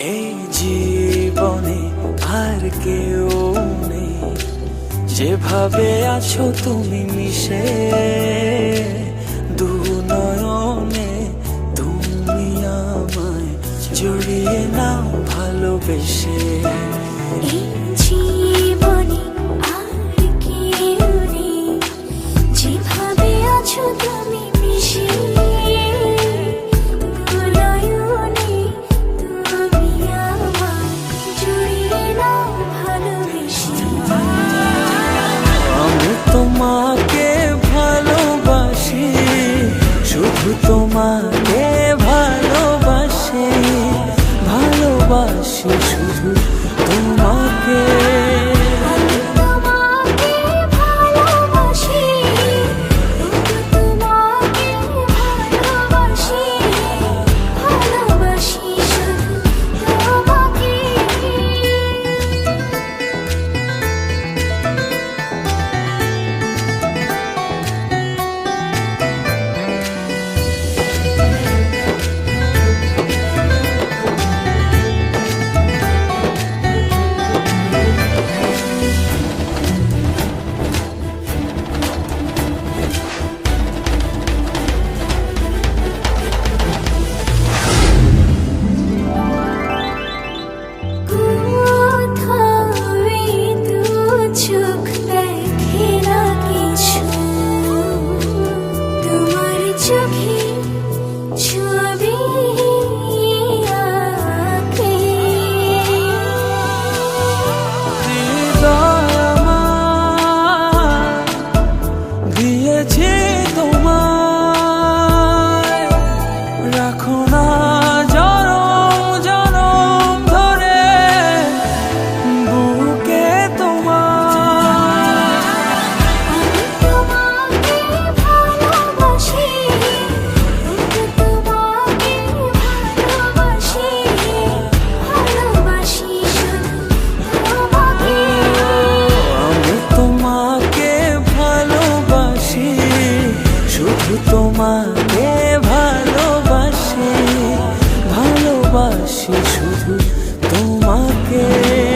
এই জীবনে আর কেউ নেই। যেভাবে আছো তুমি মিশে তোকে ভালোবাসি? ভালোবাসি শুধু তোমাকে।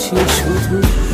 请求